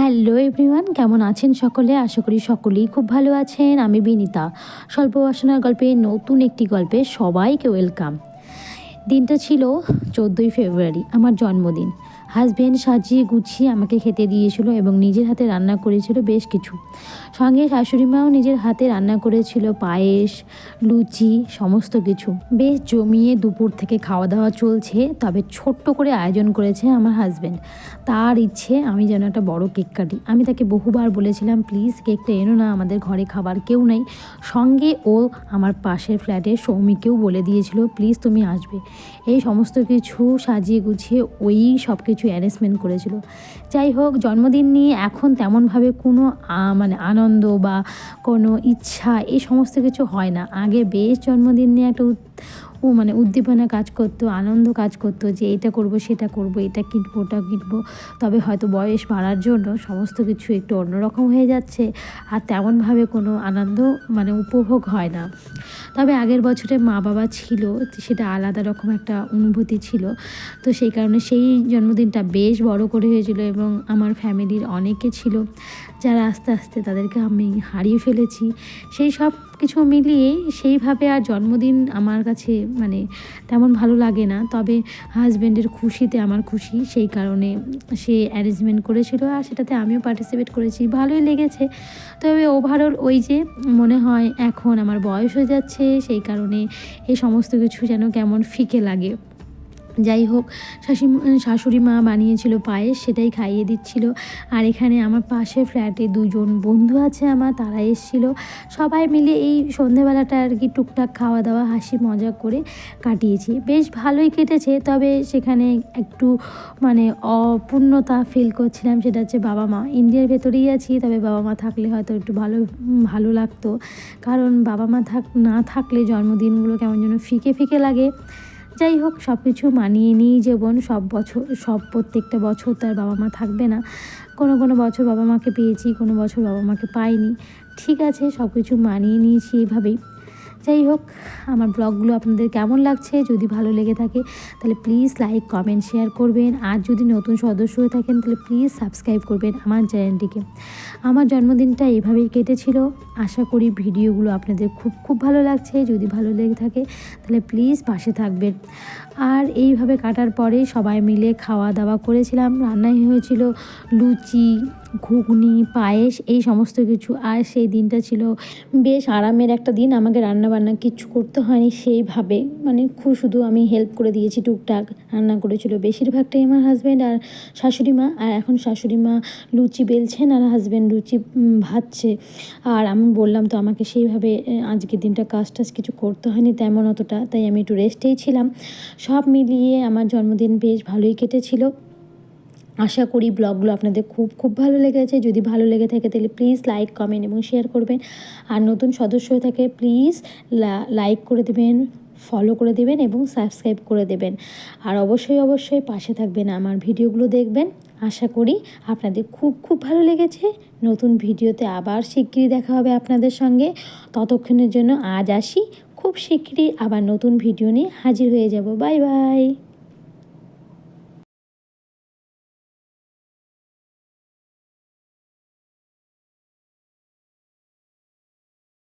Hello everyone, কেমন আছেন সকলে? আশা করি সকলেই খুব ভালো আছেন। আমি বিনিতা। স্বল্প বাসনার গল্পে নতুন একটি গল্পে সবাইকে ওয়েলকাম দিনটা ছিল চোদ্দোই ফেব্রুয়ারি, আমার জন্মদিন। হাজব্যান্ড সাজিয়ে গুছিয়ে আমাকে খেতে দিয়েছিল এবং নিজের হাতে রান্না করেছিল বেশ কিছু। সঙ্গে শাশুড়ি মাও নিজের হাতে রান্না করেছিল পায়েস, লুচি, সমস্ত কিছু। বেশ জমিয়ে দুপুর থেকে খাওয়া দাওয়া চলছে, তবে ছোট্ট করে আয়োজন করেছে আমার হাজব্যান্ড তার ইচ্ছে, আমি যেন একটা বড় কেক কাটি। আমি তাকে বহুবার বলেছিলাম, প্লিজ কেকটা এনো না, আমাদের ঘরে খাবার কেউ নেই। সঙ্গে ও আমার পাশের ফ্ল্যাটে সৌমিকেও বলে দিয়েছিল, প্লিজ তুমি আসবে। এই সমস্ত কিছু সাজিয়ে গুছিয়ে ওই সব কিছু অ্যারেঞ্জমেন্ট করেছিল। যাই হোক, জন্মদিন নিয়ে এখন তেমনভাবে কোনো মানে আনন্দ বা কোনো ইচ্ছা এই সমস্ত কিছু হয় না। আগে বেশ জন্মদিন নিয়ে একটা ও মানে উদ্দীপনা কাজ করতো, আনন্দ কাজ করতো যে এটা করব, সেটা করব, এটা কিনবো, ওটা কিনবো। তবে হয়তো বয়স বাড়ার জন্য সমস্ত কিছু একটু অন্যরকম হয়ে যাচ্ছে আর তেমনভাবে কোনো আনন্দ মানে উপভোগ হয় না। তবে আগের বছরে মা বাবা ছিল, সেটা আলাদা রকম একটা অনুভূতি ছিল। তো সেই কারণে সেই জন্মদিনটা বেশ বড় করে হয়েছিল এবং আমার ফ্যামিলির অনেকে ছিল যারা আস্তে আস্তে তাদেরকে আমি হারিয়ে ফেলেছি। সেই সব কিছু মিলিয়ে সেইভাবে আর জন্মদিন আমার কাছে মানে তেমন ভালো লাগে না। তবে হাজব্যান্ডের খুশিতে আমার খুশি, সেই কারণে সে অ্যারেঞ্জমেন্ট করেছিল আর সেটাতে আমিও পার্টিসিপেট করেছি। ভালোই লেগেছে। তবে ওভারঅল ওই যে মনে হয় এখন আমার বয়স হয়ে যাচ্ছে, সেই কারণে এই সমস্ত কিছু যেন কেমন ফিকে লাগে। যাই হোক শাশি শাশুড়ি মা বানিয়েছিল পায়েস, সেটাই খাইয়ে দিচ্ছিল। আর এখানে আমার পাশে ফ্ল্যাটে দুজন বন্ধু আছে আমার, তারা এসেছিল। সবাই মিলে এই সন্ধেবেলাটা আর কি টুকটাক খাওয়া দাওয়া, হাসি মজা করে কাটিয়েছি। বেশ ভালোই কেটেছে, তবে সেখানে একটু মানে অপূর্ণতা ফিল করছিলাম, সেটা হচ্ছে বাবা মা। ইন্ডিয়ার ভেতরেই আছি, তবে বাবা মা থাকলে হয়তো একটু ভালো ভালো লাগতো। কারণ বাবা মা থাক, না থাকলে জন্মদিনগুলো কেমন যেন ফিকে ফিকে লাগে। যাই হোক সব কিছু মানিয়ে নিয়েই জীবন সব বছর, সব প্রত্যেকটা বছর তার বাবা মা থাকবে না। কোনো কোনো বছর বাবা মাকে পেয়েছি, কোনো বছর বাবা মাকে পাইনি। ঠিক আছে সব কিছু মানিয়ে নিয়েছি এইভাবেই। যাই হোক, আমার ব্লগগুলো আপনাদের কেমন লাগছে? যদি ভালো লেগে থাকে, তাহলে প্লিজ লাইক, কমেন্ট, শেয়ার করবেন। আর যদি নতুন সদস্য হয়ে থাকেন, তাহলে প্লিজ সাবস্ক্রাইব করবেন আমার চ্যানেলটিকে। আমার জন্মদিনটা এইভাবেই কেটেছিল। আশা করি ভিডিওগুলো আপনাদের খুব খুব ভালো লাগছে। যদি ভালো লেগে থাকে, তাহলে প্লিজ পাশে থাকবেন। আর এইভাবে কাটার পরে সবাই মিলে খাওয়া দাওয়া করেছিলাম। রান্নাই হয়েছিল লুচি, ঘুগনি, পায়েস, এই সমস্ত কিছু। আর সেই দিনটা ছিল বেশ আরামের একটা দিন। আমাকে রান্না বান্না কিচ্ছু করতে হয়নি সেইভাবে। মানে খুব শুধু আমি হেল্প করে দিয়েছি টুকটাক। রান্না করেছিল বেশিরভাগটাই আমার হাজব্যান্ড আর শাশুড়ি মা। আর এখন শাশুড়ি মা লুচি বেলছেন আর হাজব্যান্ড লুচি উম, ভাজছে আর আমি বললাম তো আমাকে সেইভাবে আজকের দিনটা কাজ টাজ কিছু করতে হয়নি তেমন অতটা তাই আমি একটু রেস্টেই ছিলাম। সব মিলিয়ে আমার জন্মদিন বেশ ভালোই কেটেছিল। আশা করি ব্লগগুলো আপনাদের খুব খুব ভালো লেগেছে। যদি ভালো লেগে থাকে তাহলে প্লিজ লাইক কমেন্ট এবং শেয়ার করবেন। আর নতুন সদস্য হয়ে থাকে প্লিজ লাইক করে দেবেন ফলো করে দেবেন এবং সাবস্ক্রাইব করে দেবেন। আর অবশ্যই অবশ্যই পাশে থাকবেন আমার ভিডিওগুলো দেখবেন। আশা করি আপনাদের খুব খুব ভালো লেগেছে। নতুন ভিডিওতে আবার শিগগিরই দেখা হবে আপনাদের সঙ্গে। ততক্ষণের জন্য আজ আসি। খুব শিগগিরই আবার নতুন ভিডিও নিয়ে হাজির হয়ে যাব। Bye bye.